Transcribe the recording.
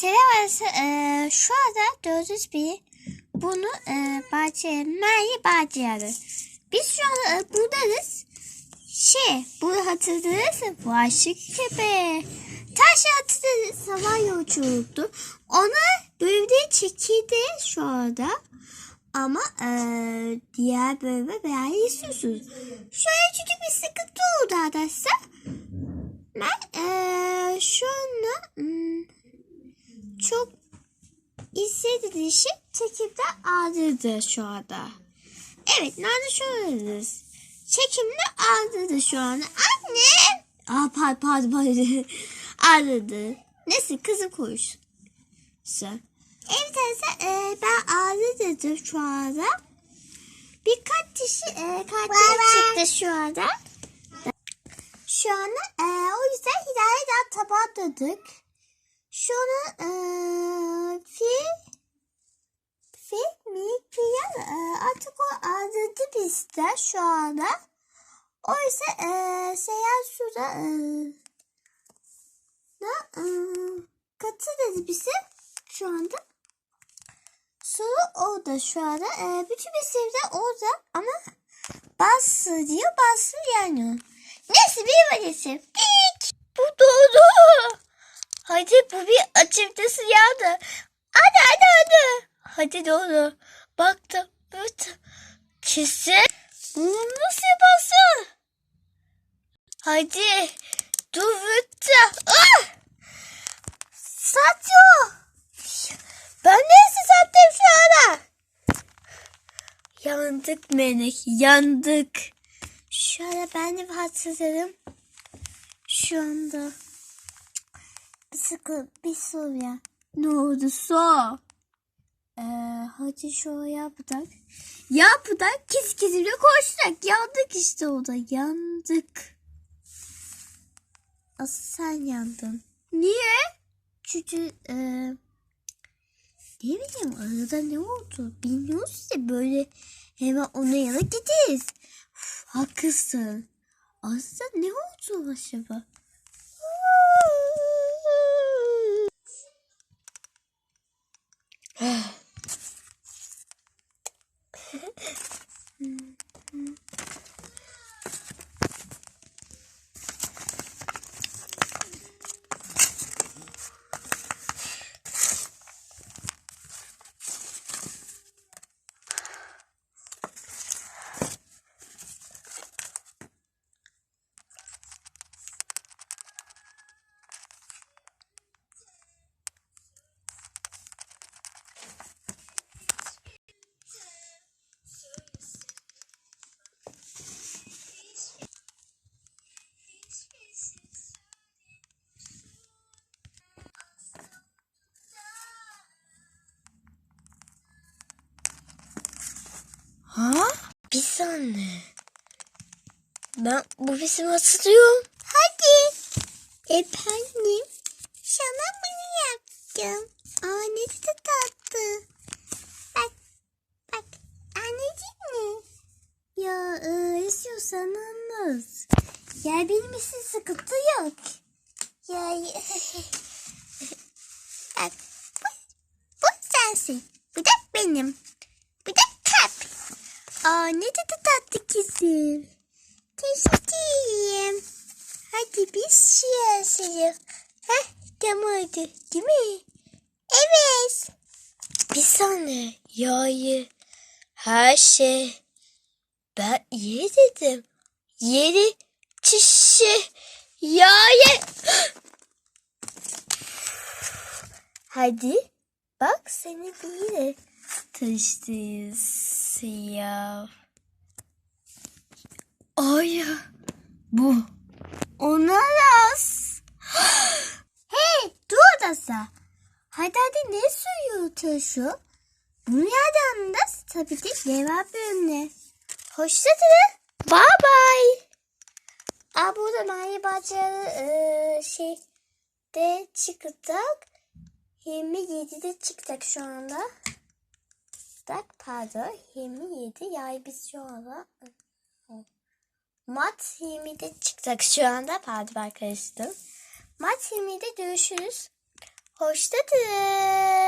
Selam e, şu anda gördüğünüz bir bunu e, bahçeye, Merve bahçeye Biz şu an e, buradayız. Şey, bu hatırladınız mı? Vahşi köpeği. Taş hatırladınız. Sabah yolculuktu. Ona bölümde çekildi şu anda. Ama e, diğer bölüme beğeni istiyorsunuz. Şöyle küçük bir sıkıntı oldu arkadaşlar. Ben e, şu anda hmm, çok istediği işi çekimde aldırdı şu anda. Evet, nerede şu andayız? Çekimde aldırdı şu anda. Anne! Aa, pardon, pardon, pardon. aldırdı. Neyse, kızı. Sen. Evet arkadaşlar, e, ben aldırdım şu anda. Birkaç kişi e, katil çıktı şu anda. Şu anda e, o yüzden Hidaye'den tabanladık. Şu an e, fil fil minik bir yan e, artık o aldırdı bizden şu anda. O yüzden e, seyahat şurada e, ne, e, katı dedi bize şu anda. Sonra orada şu anda. E, bütün sevde orada ama bası diyor bası yani. Neyse bir valisi. Pik. Bu doğru. Hadi bu bir açıkçası yandı. Hadi hadi hadi. Hadi doğru. Baktım. Evet. Kesin. Bunu nasıl yaparsın? Hadi. Dur Vıttı. Ah! Satıyor. Ben neyse sattım şu anda. Yandık Menek. Yandık. Şu anda ben de hatırlarım. Şu anda. Bir sıkı bir soru ya. Ne oldu so? Hadi şu yaptık. Yaptık. Kis kisimle koştuk. Yandık işte orada. Yandık. Asıl sen yandın. Niye? Çünkü e, ne bileyim arada ne oldu? Bilmiyoruz ya böyle hemen ona yana gideriz. Haklısın. Aslında ne oldu acaba? Ha? Bir saniye. Ben bu resim hatırlıyorum. Hadi. Efendim. Sana bunu yaptım. Aa ne de tatlı. Bak. Bak. Anneciğim mi? Ya e, istiyorsan anlat. Ya benim için sıkıntı yok. Ya Bak. Bu, bu sensin. Bu da benim. Aa ne de tatlı kızım. Teşekkür Hadi biz şey yazalım. Heh tamam oldu değil mi? Evet. Bir saniye. Yayı. Her şey. Ben iyi dedim. Yeri çişi. Yayı. Hadi. Bak seni değil. Tanıştıyız ya. Ay bu. Onaras. hey dur odası. Hadi hadi ne suyu taşı? Bunu yerden de tabii ki cevap bölümüne. Hoşçakalın. Bye bye. Aa burada Mahi Bahçeli e, şey de çıkacak. 27'de çıkacak şu anda. Tak pardon 27 yay biz şu anda Mat 20'de çıkacak şu anda. Pardon ben karıştım. Mat 20'de görüşürüz. Hoşçakalın.